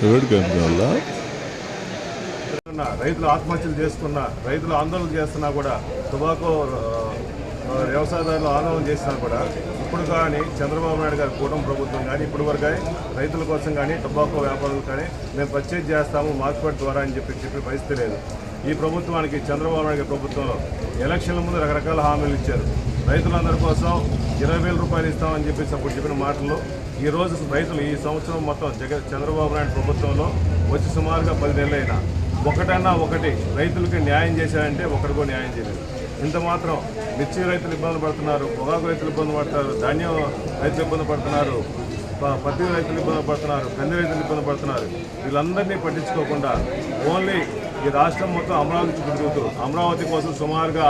Private ఏం రైతులు ఆత్మహత్యలు చేసుకున్న రైతులు ఆందోళన చేస్తున్నా కూడా టుబాకో వ్యవసాయదారులు ఆందోళన చేసినా కూడా ఇప్పుడు కానీ చంద్రబాబు నాయుడు గారి కూటమి ప్రభుత్వం కానీ ఇప్పుడు వరకు కానీ రైతుల కోసం కానీ టొబాకో వ్యాపారులు కానీ మేము పర్చేజ్ చేస్తాము మార్కెట్ ద్వారా అని చెప్పి చెప్పే పరిస్థితి లేదు. ఈ ప్రభుత్వానికి చంద్రబాబు నాయుడు ప్రభుత్వంలో ఎలక్షన్ల ముందు రకరకాల హామీలు ఇచ్చారు. రైతులందరి కోసం ఇరవై వేల రూపాయలు ఇస్తామని చెప్పేసి అప్పుడు చెప్పిన మాటలు ఈ రోజు రైతులు ఈ సంవత్సరం మొత్తం జగ చంద్రబాబు నాయుడు ప్రభుత్వంలో వచ్చి సుమారుగా పది ఒకటన్నా ఒకటి రైతులకి న్యాయం చేశారంటే ఒకరికో న్యాయం చేయలేదు. ఇంత మాత్రం మిర్చి రైతులు ఇబ్బంది పడుతున్నారు పొగాకు రైతులు ఇబ్బంది పడుతున్నారు ధాన్యం రైతులు ఇబ్బంది పడుతున్నారు పత్తి రైతులు ఇబ్బంది పడుతున్నారు కంది రైతులు ఇబ్బంది పడుతున్నారు. వీళ్ళందరినీ పట్టించుకోకుండా ఓన్లీ ఈ రాష్ట్రం మొత్తం అమరావతి చుట్టూ అమరావతి కోసం సుమారుగా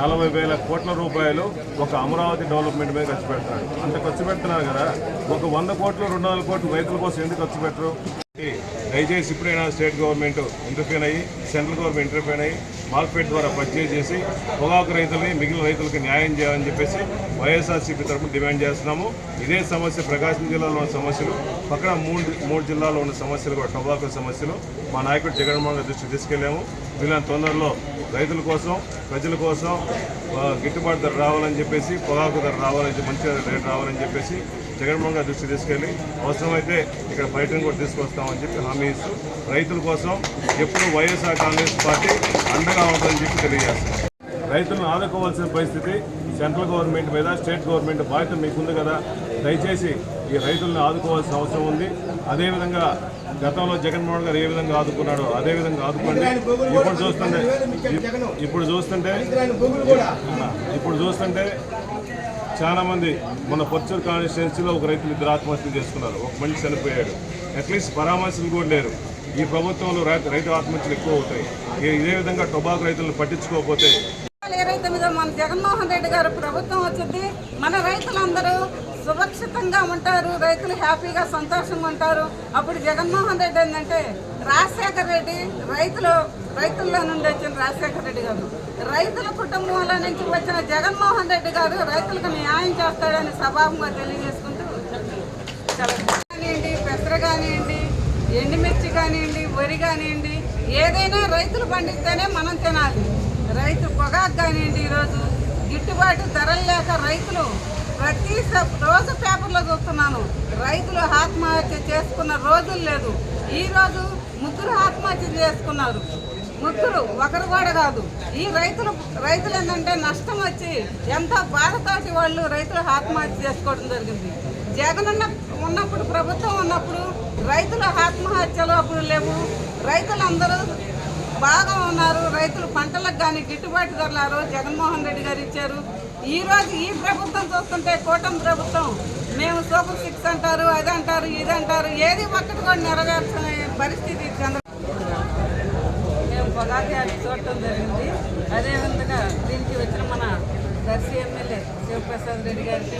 నలభై వేల కోట్ల రూపాయలు ఒక అమరావతి డెవలప్మెంట్ మీద ఖర్చు పెడుతున్నారు. అంత ఖర్చు పెడుతున్నారు కదా ఒక వంద కోట్లు రెండు వందల కోట్లు రైతుల కోసం ఎందుకు ఖర్చు పెట్టరు? దయచేసి ఇప్పుడైనా స్టేట్ గవర్నమెంట్ ఇంటర్ఫీన్ అయ్యి సెంట్రల్ గవర్నమెంట్ ఇంటర్ఫీన్ అయ్యి మార్కెట్ ద్వారా పర్చేజ్ చేసి పొగాకు రైతులని మిగిలిన రైతులకు న్యాయం చేయాలని చెప్పేసి వైఎస్ఆర్సీపీ తరఫున డిమాండ్ చేస్తున్నాము. ఇదే సమస్య ప్రకాశం జిల్లాలో ఉన్న సమస్యలు పక్కన మూడు మూడు జిల్లాలో ఉన్న సమస్యలు కూడా టొబాకో సమస్యలు. మా నాయకుడు జగన్మోహన్ రెడ్డి దృష్టికి తీసుకెళ్ళాము. వీళ్ళని తొందరలో రైతుల కోసం ప్రజల కోసం గిట్టుబాటు ధర రావాలని చెప్పేసి పొగాకు ధర రావాలని మంచి రేటు రావాలని చెప్పేసి జగన్మోహన్ గారి దృష్టి తీసుకెళ్ళి అవసరమైతే ఇక్కడ పర్యటన కూడా తీసుకొస్తామని చెప్పి హామీ ఇస్తూ రైతుల కోసం ఎప్పుడు వైఎస్ఆర్ కాంగ్రెస్ పార్టీ అండగా ఉంటుందని చెప్పి తెలియజేస్తాం రైతులను ఆదుకోవాల్సిన పరిస్థితి సెంట్రల్ గవర్నమెంట్ మీద స్టేట్ గవర్నమెంట్ బాధ్యత మీకుంది కదా. దయచేసి ఈ రైతులను ఆదుకోవాల్సిన అవసరం ఉంది. అదేవిధంగా గతంలో జగన్మోహన్ గారు ఏ విధంగా ఆదుకున్నాడో అదే విధంగా ఆదుకోండి. ఇప్పుడు చూస్తుంటే ఇప్పుడు చూస్తుంటే ఇప్పుడు చూస్తుంటే చాలామంది మన పొచ్చూరు కాన్స్టిట్యున్సీలో ఒక రైతులు ఇద్దరు ఆత్మహత్యలు చేసుకున్నారు. ఒక మనిషి చనిపోయాడు. అట్లీస్ట్ పరామర్శలు కూడా లేరు. ఈ ప్రభుత్వంలో రైతు రైతు ఆత్మహత్యలు ఎక్కువ అవుతాయి. ఇదే విధంగా టొబాకో రైతులను పట్టించుకోకపోతే ఇరవై తొమ్మిదో మన జగన్మోహన్ రెడ్డి గారు ప్రభుత్వం వచ్చింది. మన రైతులందరూ సురక్షితంగా ఉంటారు. రైతులు హ్యాపీగా సంతోషంగా ఉంటారు. అప్పుడు జగన్మోహన్ రెడ్డి ఏంటంటే రాజశేఖర రెడ్డి రైతులు రైతుల్లో నుండి వచ్చిన రాజశేఖర రెడ్డి గారు. రైతుల కుటుంబంలో నుంచి వచ్చిన జగన్మోహన్ రెడ్డి గారు రైతులకు న్యాయం చేస్తాడని సభాముగా తెలియజేసుకుంటూ కానివ్వండి పెసర కానివ్వండి ఎండుమిర్చి కానివ్వండి వరి కానివ్వండి ఏదైనా రైతులు పండిస్తేనే మనం తినాలి. రైతు పొగాకు కానివ్వండి ఈరోజు? గిట్టుబాటు ధరలు లేక రైతులు ప్రతి రోజు పేపర్లో చూస్తున్నాను. రైతులు ఆత్మహత్య చేసుకున్న రోజులు లేదు. ఈరోజు ముగ్గురు ఆత్మహత్య చేసుకున్నారు. ముగ్గురు ఒకరు కూడా కాదు. ఈ రైతులు రైతులు ఏంటంటే నష్టం వచ్చి ఎంతో బాధతోటి వాళ్ళు రైతులు ఆత్మహత్య చేసుకోవడం జరిగింది. జగన్ ఉన్న ఉన్నప్పుడు ప్రభుత్వం ఉన్నప్పుడు రైతుల ఆత్మహత్యలు అప్పుడు లేవు రైతులందరూ బాగా ఉన్నారు. రైతులు పంటలకు కానీ గిట్టుబాటు ధరలు ఆ రోజు జగన్మోహన్ రెడ్డి గారు ఇచ్చారు. ఈ రోజు ఈ ప్రభుత్వం చూస్తుంటే కూటమి ప్రభుత్వం మేము సూపర్ సిక్స్ అంటారు అది అంటారు ఇది అంటారు ఏది ఒక్కటి కూడా నెరవేర్చని పరిస్థితి చంద్ర మేము పొగాకు యాడ్ చూడటం జరిగింది. అదేవిధంగా దీనికి వచ్చిన మన దర్శి ఎమ్మెల్యే శివప్రసాద్ రెడ్డి గారికి